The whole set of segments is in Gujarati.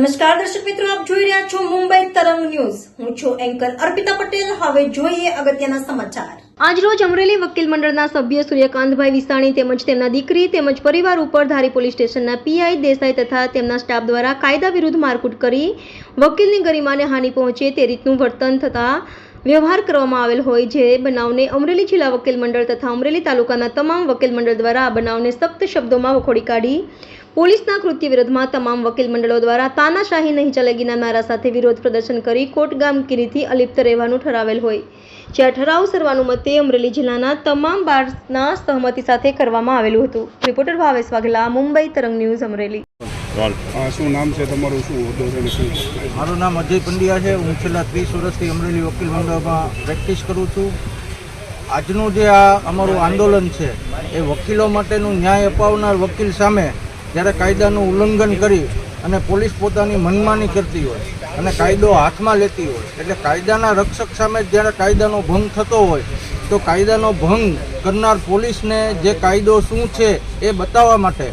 નમસ્કાર દર્શક મિત્રો, આપ જોઈ રહ્યા છો મુંબઈ તરંગ ન્યૂઝ. હું છું એન્કર અર્પિતા પટેલ. હવે જોઈએ અગત્યના સમાચાર. આજરોજ અમરેલી વકીલ મંડળના સભ્ય સૂર્યકાંતભાઈ વિસાણી તેમજ તેમના દીકરી તેમજ પરિવાર ઉપર ધારી પોલીસ સ્ટેશનના પીઆઈ દેસાઈ તથા તેમના સ્ટાફ દ્વારા કાયદા વિરુદ્ધ મારકૂટ કરી વકીલની ગરિમાને હાનિ પહોંચે તે રીતનું વર્તન થતા વ્યવહાર કરવામાં આવેલ હોય જે બનાવને અમરેલી જિલ્લા વકીલ મંડળ તથા અમરેલી તાલુકાના તમામ વકીલ મંડળ દ્વારા આ બનાવને સખ્ત શબ્દોમાં વખોડી કાઢી પોલીસના કૃત્ય વિરોધમાં તમામ વકીલ મંડળો દ્વારા તાનાશાહી નહીં ચલેગીના નારા સાથે વિરોધ પ્રદર્શન કરી કોર્ટગામગીરીથી અલિપ્ત રહેવાનું ઠરાવેલ હોય. જ્યાં ઠરાવ સર્વાનુમતે અમરેલી જિલ્લાના તમામ બારના સહમતી સાથે કરવામાં આવેલું હતું. રિપોર્ટર ભાવેશ વાઘેલા મુંબઈ તરંગ ન્યૂઝ અમરેલી. શું નામ છે તમારું? શું હોદ્દો છે શું? મારું નામ અજય પંડ્યા છે. હું છેલ્લા ત્રીસ વર્ષથી અમરેલી વકીલ મંડળમાં પ્રેક્ટિસ કરું છું. આજનું જે આ અમારું આંદોલન છે એ વકીલો માટેનું ન્યાય અપાવનાર વકીલ સામે જ્યારે કાયદાનું ઉલ્લંઘન કરી અને પોલીસ પોતાની મનમાની કરતી હોય અને કાયદો હાથમાં લેતી હોય, એટલે કાયદાના રક્ષક સામે જ્યારે કાયદાનો ભંગ થતો હોય, તો કાયદાનો ભંગ કરનાર પોલીસને જે કાયદો શું છે એ બતાવવા માટે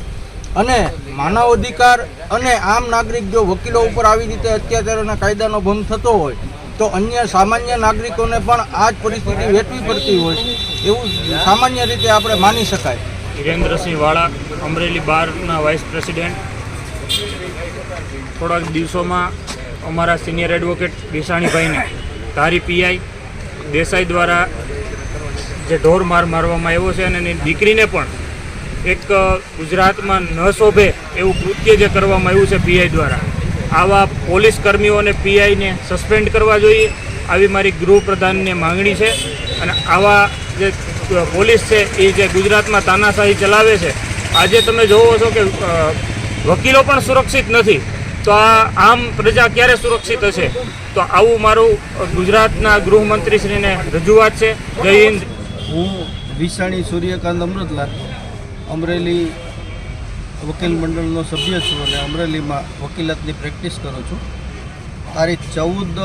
અને માનવ અધિકાર અને આમ નાગરિક જો વકીલો ઉપર આવી રીતે અત્યાચાર કાયદાનો ભંગ થતો હોય, તો અન્ય સામાન્ય નાગરિકોને પણ આ જ પરિસ્થિતિ વેઠવી પડતી હોય, એવું સામાન્ય રીતે આપણે માની શકાય. વિરેન્દ્રસિંહ વાળા અમરેલી બારના વાઇસ પ્રેસિડેન્ટ. થોડાક દિવસોમાં અમારા સિનિયર એડવોકેટ વિસાણીભાઈને ધારી પીઆઈ દેસાઈ દ્વારા જે ઢોર માર મારવામાં આવ્યો છે અને એની દીકરીને પણ એક ગુજરાતમાં ન શોભે એવું કૃત્ય જે કરવામાં આવ્યું છે પીઆઈ દ્વારા. આવા પોલીસ કર્મીઓને પીઆઈને સસ્પેન્ડ કરવા જોઈએ આવી મારી ગૃહપ્રધાનને માંગણી છે. અને આવા જે પોલીસ છે એ જે ગુજરાતમાં તાનાશાહી ચલાવે છે આજે તમે જોવો છો કે વકીલો પણ સુરક્ષિત નથી. તો આ આમ પ્રજા ક્યારે સુરક્ષિત હશે? તો આવું મારું ગુજરાતના ગૃહમંત્રીશ્રીને રજૂઆત છે. જય હિન્દ. હું વિસાણી સૂર્યકાંત અમૃતલાલ, અમરેલી વકીલ મંડળનો સભ્ય છું અને અમરેલીમાં વકીલાતની પ્રેક્ટિસ કરું છું. તારીખ ચૌદ,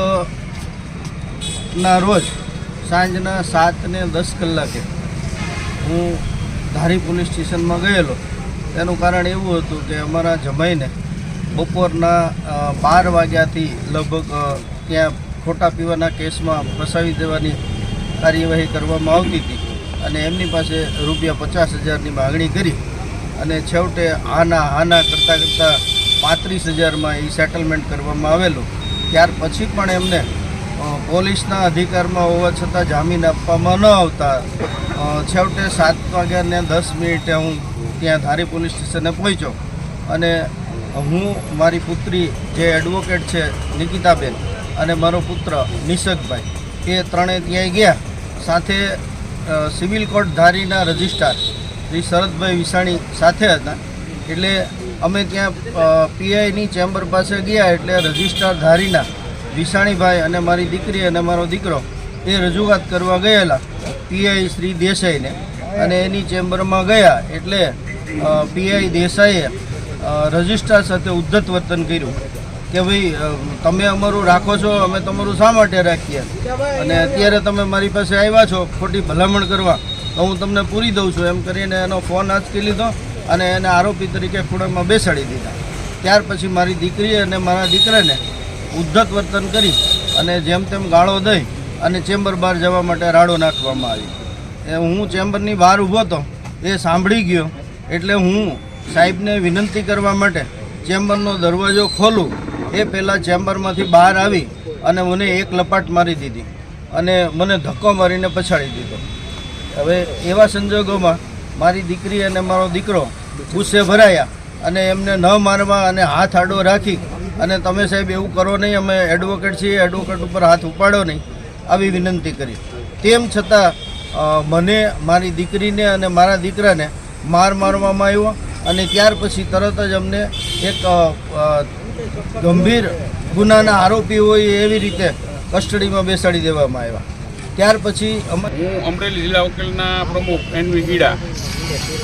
ના રોજ સાંજના સાત ને દસ કલાકે હું ધારી પોલીસ સ્ટેશનમાં ગયેલો. તેનું કારણ એવું હતું કે અમારા જમાઈને બપોરના બાર વાગ્યાથી લગભગ ત્યાં ખોટા પીવાના કેસમાં ફસાવી દેવાની કાર્યવાહી કરવામાં આવતી હતી અને એમની પાસે રૂપિયા પચાસ હજારની માગણી કરી અને છેવટે આના આના કરતાં કરતાં પાંત્રીસ હજારમાં એ સેટલમેન્ટ કરવામાં આવેલું. ત્યાર પછી પણ એમને પોલીસના અધિકારમાં હોવા છતાં જામીન આપવામાં ન આવતા છેવટે સાત વાગ્યા ને દસ મિનિટે હું ત્યાં ધારી પોલીસ સ્ટેશને પહોંચ્યો. અને હું, મારી પુત્રી, જે એડવોકેટ છે, નિકિતાબેન અને મારો પુત્ર નિશકભાઈ, એ ત્રણે ત્યાં ગયા. સાથે સિવિલ કોર્ટ ધારીના રજિસ્ટ્રાર શ્રી શરદભાઈ વિસાણી સાથે હતા. એટલે અમે ત્યાં પીઆઈની ચેમ્બર પાસે ગયા એટલે રજિસ્ટ્રાર ધારીના વિસાણીભાઈ અને મારી દીકરી અને મારો દીકરો એ રજૂઆત કરવા ગયેલા. પીઆઈ શ્રી દેસાઈને અને એની ચેમ્બરમાં ગયા એટલે પીઆઈ દેસાઈએ રજિસ્ટ્રાર સાથે ઉદ્ધત વર્તન કર્યું કે ભાઈ તમે અમારું રાખો છો, અમે તમારું શા માટે રાખીએ? અને અત્યારે તમે મારી પાસે આવ્યા છો, ખોટી ભલામણ કરવા, તો હું તમને પૂરી દઉં છું. એમ કરીને એનો ફોન આંચકી લીધો અને એને આરોપી તરીકે ખૂણામાં બેસાડી દીધા. ત્યાર પછી મારી દીકરી અને મારા દીકરાને ઉદ્ધત વર્તન કરી અને જેમ તેમ ગાળો દઈ અને ચેમ્બર બહાર જવા માટે રાડો નાખવામાં આવી. એ હું ચેમ્બરની બહાર ઊભો હતો, એ સાંભળી ગયો. એટલે હું સાહેબને વિનંતી કરવા માટે ચેમ્બરનો દરવાજો ખોલું. એ પહેલાં ચેમ્બરમાંથી બહાર આવી અને મને એક લપાટ મારી દીધી અને મને ધક્કો મારીને પછાડી દીધો. હવે એવા સંજોગોમાં મારી દીકરી અને મારો દીકરો ગુસ્સે ભરાયા અને એમને ન મારવા અને હાથ આડો રાખી. અને તમે સાહેબ એવું કરો નહીં, અમે એડવોકેટ છીએ એડવોકેટ ઉપર હાથ ઉપાડો નહીં. આવી વિનંતી કરી. તેમ છતાં મને, મારી દીકરીને અને મારા દીકરાને માર મારવામાં આવ્યો અને ત્યાર પછી તરત જ અમને એક ગંભીર ગુનાના આરોપી હોય એવી રીતે કસ્ટડીમાં બેસાડી દેવામાં આવ્યા. ત્યાર પછી હું અમરેલી જિલ્લા વકીલના પ્રમુખ એનવી ગીડા.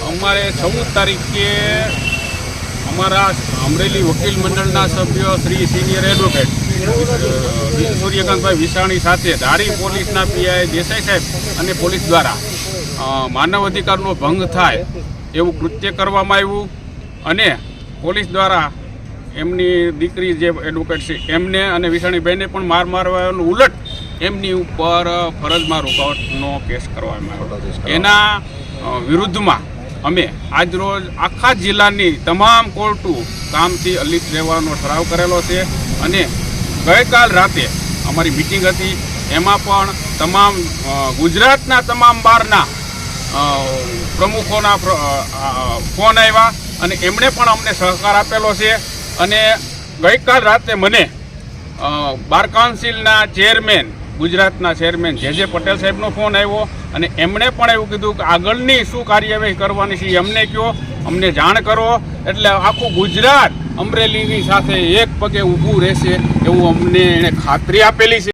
અમારે ચૌદ તારીખે અમારા અમરેલી વકીલ મંડળના સભ્યો શ્રી સિનિયર એડવોકેટ સૂર્યકાંતભાઈ વિસાણી સાથે ધારી પોલીસના પીઆઈ દેસાઈ સાહેબ અને પોલીસ દ્વારા માનવ અધિકારનો ભંગ થાય એવું કૃત્ય કરવામાં આવ્યું અને પોલીસ દ્વારા એમની દીકરી જે એડવોકેટ છે એમને અને વિસાણીભાઈને પણ માર મારવાનું ઉલટ એમની ઉપર ફરજમાં રોકાવટનો કેસ કરવામાં આવ્યો. એના વિરુદ્ધમાં અમે આજરોજ આખા જિલ્લાની તમામ કોર્ટો કામથી અલિત રહેવાનો ઠરાવ કરેલો છે અને ગઈકાલ રાતે અમારી મિટિંગ હતી, એમાં પણ તમામ ગુજરાતના તમામ બારના પ્રમુખોના ફોન આવ્યા અને એમણે પણ અમને સહકાર આપેલો છે. અને ગઈકાલ રાતે મને બાર કાઉન્સિલના ચેરમેન, ગુજરાતના ચેરમેન જે જે પટેલ સાહેબનો ફોન આવ્યો અને એમણે પણ એવું કીધું કે આગળની શું કાર્યવાહી કરવાની છે, એ અમને કહો અમને જાણ કરો. એટલે આખું ગુજરાત અમરેલીની સાથે એક પગે ઊભું રહેશે એવું અમને એણે ખાતરી આપેલી છે.